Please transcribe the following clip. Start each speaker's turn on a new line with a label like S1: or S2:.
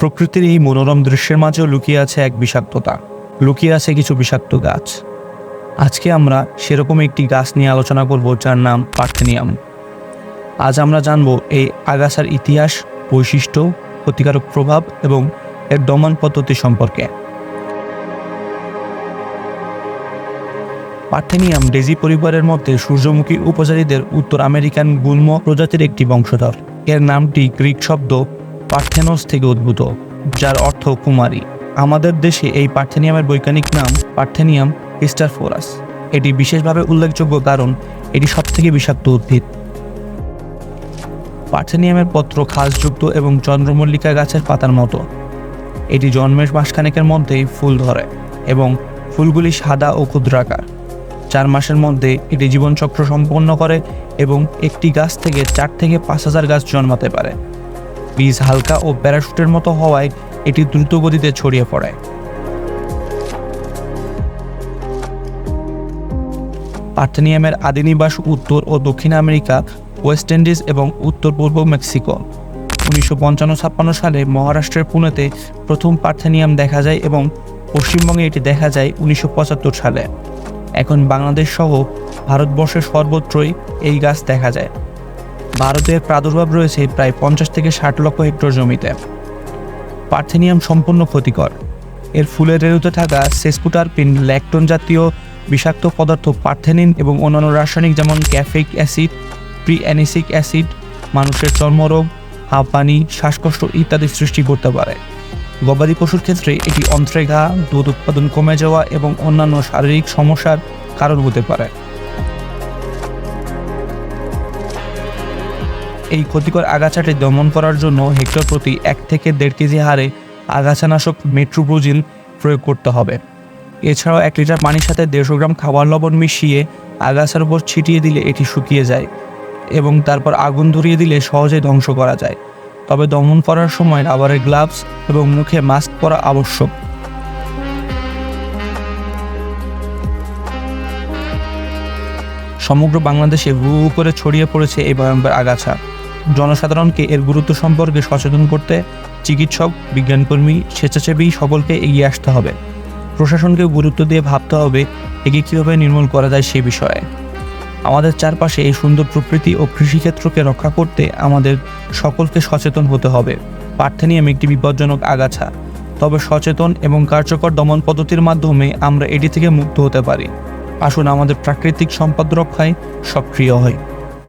S1: প্রকৃতির এই মনোরম দৃশ্যের মাঝেও লুকিয়ে আছে এক বিষাক্ততা। লুকিয়ে আছে কিছু বিষাক্ত গাছ। আজকে আমরা সেরকম একটি গাছ নিয়ে আলোচনা করব যার নাম পার্থেনিয়াম। আজ আমরা জানব এই আগাছার ইতিহাস, বৈশিষ্ট্য, ক্ষতিকারক প্রভাব এবং এর দমন পদ্ধতি সম্পর্কে। পার্থেনিয়াম ডেজি পরিবারের মধ্যে সূর্যমুখী উপজাতিদের উত্তর আমেরিকান গুল্ম প্রজাতির একটি বংশধর। এর নামটি গ্রিক শব্দ পার্থেনোস থেকে উদ্ভূত, যার অর্থ কুমারী। আমাদের দেশে এই পার্থেনিয়ামের বৈজ্ঞানিক নাম পার্থেনিয়াম হিস্টারফোরাস এটি বিশেষভাবে উল্লেখযোগ্য কারণ এটি সবথেকে বিষাক্ত উদ্ভিদ। পার্থেনিয়ামের পত্র খাসযুক্ত এবং চন্দ্রমল্লিকা গাছের পাতার মতো। এটি জন্মের মাসখানেকের মধ্যেই ফুল ধরে এবং ফুলগুলি সাদা ও ক্ষুদ্রাকার। চার মাসের মধ্যে এটি জীবনচক্র সম্পন্ন করে এবং একটি গাছ থেকে চার থেকে পাঁচ হাজার গাছ জন্মাতে পারে। বীজ হালকা ও প্যারাশুটের মতো হওয়ায় এটি দ্রুত গতিতে ছড়িয়ে পড়ে। পার্থেনিয়ামের আদিনিবাস উত্তর ও দক্ষিণ আমেরিকা, ওয়েস্ট ইন্ডিজ এবং উত্তর পূর্ব মেক্সিকো। উনিশশো পঞ্চান্ন ছাপ্পান্ন সালে মহারাষ্ট্রের পুনেতে প্রথম পার্থেনিয়াম দেখা যায় এবং পশ্চিমবঙ্গে এটি দেখা যায় উনিশশো পঁচাত্তর সালে। এখন বাংলাদেশ সহ ভারতবর্ষের সর্বত্রই এই গাছ দেখা যায়। ভারতের প্রাদুর্ভাব রয়েছে প্রায় পঞ্চাশ থেকে ষাট লক্ষ হেক্টর জমিতে। পার্থেনিয়াম সম্পূর্ণ ক্ষতিকর। এর ফুলের রেণুতে থাকা সেসপুটারপিন ল্যাকটন জাতীয় বিষাক্ত পদার্থ পার্থেনিন এবং অন্যান্য রাসায়নিক যেমন caffeic acid pre anisic acid, মানুষের চর্মরোগ হাঁপানি শ্বাসকষ্ট ইত্যাদি সৃষ্টি করতে পারে। গবাদি পশুর ক্ষেত্রে এটি অন্ত্রে ঘা দুধ উৎপাদন কমে যাওয়া এবং অন্যান্য শারীরিক সমস্যার কারণ হতে পারে। এই ক্ষতিকর আগাছাটি দমন করার জন্য হেক্টর প্রতি এক থেকে দেড় কেজি হারে আগাছানাশক মেট্রোব্রোজিন প্রয়োগ করতে হবে। এছাড়াও এক লিটার পানির সাথে দেড়শো গ্রাম খাবার লবণ মিশিয়ে আগাছার উপর ছিটিয়ে দিলে এটি শুকিয়ে যায় এবং তারপর আগুন ধরিয়ে দিলে সহজে ধ্বংস করা যায়। তবে দমন করার সময় রাবারের গ্লাভস এবং মুখে মাস্ক পরা আবশ্যক। সমগ্র বাংলাদেশে হু করে ছড়িয়ে পড়েছে এই ভয়ঙ্কর আগাছা। জনসাধারণকে এর গুরুত্ব সম্পর্কে সচেতন করতে চিকিৎসক, বিজ্ঞানকর্মী, স্বেচ্ছাসেবী সকলকে এগিয়ে আসতে হবে। প্রশাসনকে গুরুত্ব দিয়ে ভাবতে হবে একে কীভাবে নির্মূল করা যায় সে বিষয়ে। আমাদের চারপাশে এই সুন্দর প্রকৃতি ও কৃষিক্ষেত্রকে রক্ষা করতে আমাদের সকলকে সচেতন হতে হবে। পার্থেনিয়াম একটি বিপজ্জনক আগাছা। তবে সচেতন এবং কার্যকর দমন পদ্ধতির মাধ্যমে আমরা এটি থেকে মুক্ত হতে পারি। আসুন আমাদের প্রাকৃতিক সম্পদ রক্ষায় সক্রিয় হই।